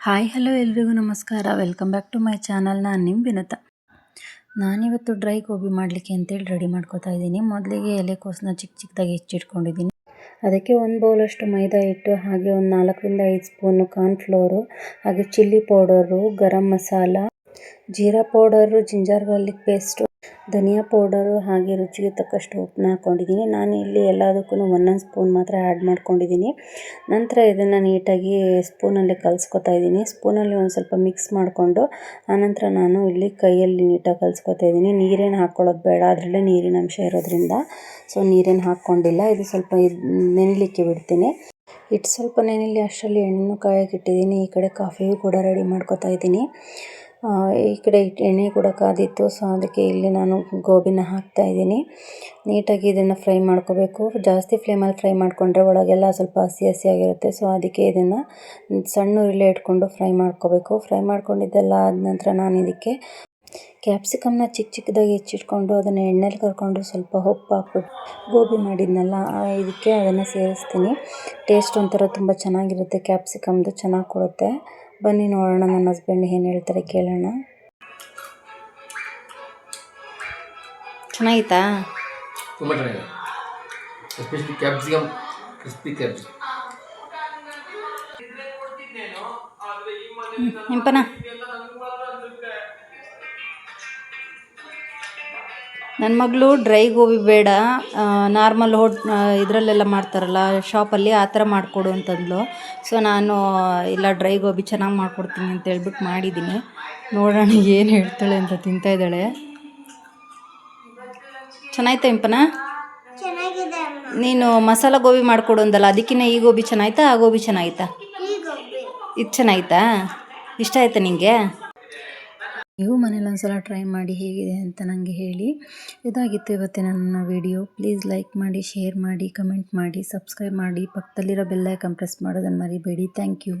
Hi, hello ಎಲ್ರಿಗೂ ನಮಸ್ಕಾರ. Welcome back to my channel ನಾನು ನಿಮ್ಮ ವಿನತ. ನಾನಿವತ್ತು ಡ್ರೈ ಗೋಬಿ ಮಾಡಲಿಕ್ಕೆ ಅಂತೇಳಿ ರೆಡಿ ಮಾಡ್ಕೋತಾ ಇದ್ದೀನಿ. ಮೊದಲಿಗೆ ಎಲೆಕೋಸನ್ನ ಚಿಕ್ಕ ಚಿಕ್ಕದಾಗಿ ಹೆಚ್ಚಿಟ್ಕೊಂಡಿದ್ದೀನಿ. ಅದಕ್ಕೆ ಒಂದು ಬೌಲಷ್ಟು ಮೈದಾ ಹಿಟ್ಟು, ಹಾಗೆ ಒಂದು ನಾಲ್ಕರಿಂದ ಐದು ಸ್ಪೂನು ಕಾರ್ನ್ಫ್ಲೋರು ಹಾಗೆ chilli powder garam masala jeera powder, ginger garlic paste, ಧನಿಯಾ ಪೌಡರು ಹಾಗೆ ರುಚಿಗೆ ತಕ್ಕಷ್ಟು ಉಪ್ಪನ್ನ ಹಾಕ್ಕೊಂಡಿದ್ದೀನಿ. ನಾನು ಇಲ್ಲಿ ಎಲ್ಲದಕ್ಕೂ ಒಂದೊಂದು ಸ್ಪೂನ್ ಮಾತ್ರ ಆ್ಯಡ್ ಮಾಡ್ಕೊಂಡಿದ್ದೀನಿ. ನಂತರ ಇದನ್ನು ನೀಟಾಗಿ ಸ್ಪೂನಲ್ಲಿ ಕಲಿಸ್ಕೊತಾ ಇದ್ದೀನಿ. ಸ್ಪೂನಲ್ಲಿ ಒಂದು ಸ್ವಲ್ಪ ಮಿಕ್ಸ್ ಮಾಡಿಕೊಂಡು ಆನಂತರ ನಾನು ಇಲ್ಲಿ ಕೈಯಲ್ಲಿ ನೀಟಾಗಿ ಕಲಿಸ್ಕೊತಾ ಇದ್ದೀನಿ. ನೀರೇನು ಹಾಕ್ಕೊಳ್ಳೋದು ಬೇಡ, ಅದರಲ್ಲೇ ನೀರಿನ ಅಂಶ ಇರೋದ್ರಿಂದ. ಸೊ ನೀರೇನು ಹಾಕ್ಕೊಂಡಿಲ್ಲ. ಇದು ಸ್ವಲ್ಪ ನೆನಲಿಕ್ಕೆ ಬಿಡ್ತೀನಿ. ಇಟ್ಟು ಸ್ವಲ್ಪ ನೆನೆಲಿ ಅಷ್ಟರಲ್ಲಿ ಹೆಣ್ಣು ಕಾಯಕ್ಕೆ ಇಟ್ಟಿದ್ದೀನಿ. ಈ ಕಡೆ ಕಾಫಿಯೂ ಕೂಡ ರೆಡಿ ಮಾಡ್ಕೊತಾ ಇದ್ದೀನಿ. ಈ ಕಡೆ ಎಣ್ಣೆ ಕೂಡ ಕಾದಿತ್ತು. ಸೊ ಅದಕ್ಕೆ ಇಲ್ಲಿ ನಾನು ಗೋಬಿನ ಹಾಕ್ತಾ ಇದ್ದೀನಿ. ನೀಟಾಗಿ ಇದನ್ನು ಫ್ರೈ ಮಾಡ್ಕೋಬೇಕು. ಜಾಸ್ತಿ ಫ್ಲೇಮಲ್ಲಿ ಫ್ರೈ ಮಾಡಿಕೊಂಡ್ರೆ ಒಳಗೆಲ್ಲ ಸ್ವಲ್ಪ ಹಸಿ ಹಸಿಯಾಗಿರುತ್ತೆ. ಸೊ ಅದಕ್ಕೆ ಇದನ್ನು ಸಣ್ಣ ಉರಿಲೇ ಇಟ್ಕೊಂಡು ಫ್ರೈ ಮಾಡ್ಕೋಬೇಕು. ಫ್ರೈ ಮಾಡ್ಕೊಂಡಿದ್ದೆಲ್ಲ ಆದ ನಂತರ ನಾನು ಇದಕ್ಕೆ ಕ್ಯಾಪ್ಸಿಕಮ್ನ ಚಿಕ್ಕ ಚಿಕ್ಕದಾಗಿ ಹೆಚ್ಚಿಟ್ಕೊಂಡು ಅದನ್ನು ಎಣ್ಣೆಲಿ ಕರ್ಕೊಂಡು ಸ್ವಲ್ಪ ಉಪ್ಪು ಹಾಕ್ಬಿಟ್ಟು ಗೋಬಿ ಮಾಡಿದ್ನಲ್ಲ ಇದಕ್ಕೆ ಅದನ್ನು ಸೇರಿಸ್ತೀನಿ. ಟೇಸ್ಟ್ ಒಂಥರ ತುಂಬ ಚೆನ್ನಾಗಿರುತ್ತೆ. ಕ್ಯಾಪ್ಸಿಕಮ್ದು ಚೆನ್ನಾಗಿ ಕೊಡುತ್ತೆ. ಬನ್ನಿ ನೋಡೋಣ ನನ್ನ ಹಸ್ಬೆಂಡ್ ಏನು ಹೇಳ್ತಾರೆ ಕೇಳೋಣ. ಚೆನ್ನಾಗಿತ್ತಾ? ತುಂಬ ಚೆನ್ನಾಗಿದೆ. ಎಸ್ಪೆಷಲಿ ಕ್ಯಾಪ್ಸಿಕಮ್ ಕ್ರಿಸ್ಪಿ ಕ್ಯಾಪ್ಸಿಕಮ್ ಇಂಪನ ನನ್ನ ಮಗಳು ಡ್ರೈ ಗೋಬಿ ಬೇಡ. ನಾರ್ಮಲ್ ಹೋಟ್ ಇದರಲ್ಲೆಲ್ಲ ಮಾಡ್ತಾರಲ್ಲ ಶಾಪಲ್ಲಿ ಆ ಥರ ಮಾಡಿಕೊಡು ಅಂತಂದ್ಲು. ಸೊ ನಾನು ಇಲ್ಲ ಡ್ರೈ ಗೋಬಿ ಚೆನ್ನಾಗಿ ಮಾಡಿಕೊಡ್ತೀನಿ ಅಂತ ಹೇಳ್ಬಿಟ್ಟು ಮಾಡಿದ್ದೀನಿ ನೋಡೋಣ ಏನು ಹೇಳ್ತಾಳೆ ಅಂತ ತಿಂತಾ ಇದ್ದಾಳೆ. ಚೆನ್ನಾಯ್ತಾ ಇಂಪನ? ನೀನು ಮಸಾಲ ಗೋಬಿ ಮಾಡಿಕೊಡು ಅಂದಲ್ಲ ಅದಕ್ಕಿಂತ ಈ ಗೋಬಿ ಚೆನ್ನಾಯ್ತಾ ಆ ಗೋಬಿ ಚೆನ್ನಾಗಿತ್ತಾ? ಇದು ಚೆನ್ನಾಗಿತ್ತಾ? ಇಷ್ಟ ಆಯ್ತಾ ನಿನಗೆ ನೀವು ಮನೇಲಿ ಒಂದು ಸಲ ಟ್ರೈ ಮಾಡಿ ಹೇಗಿದೆ ಅಂತ ನನಗೆ ಹೇಳಿ. ಇದಾಗಿತ್ತು ಇವತ್ತಿನ ನನ್ನ ವಿಡಿಯೋ ಪ್ಲೀಸ್ ಲೈಕ್ ಮಾಡಿ ಶೇರ್ ಮಾಡಿ ಕಮೆಂಟ್ ಮಾಡಿ ಸಬ್ಸ್ಕ್ರೈಬ್ ಮಾಡಿ. ಪಕ್ಕದಲ್ಲಿರೋ ಬೆಲ್ಲೈಕನ್ ಪ್ರೆಸ್ ಮಾಡೋದನ್ನು ಮರಿಬೇಡಿ. Thank you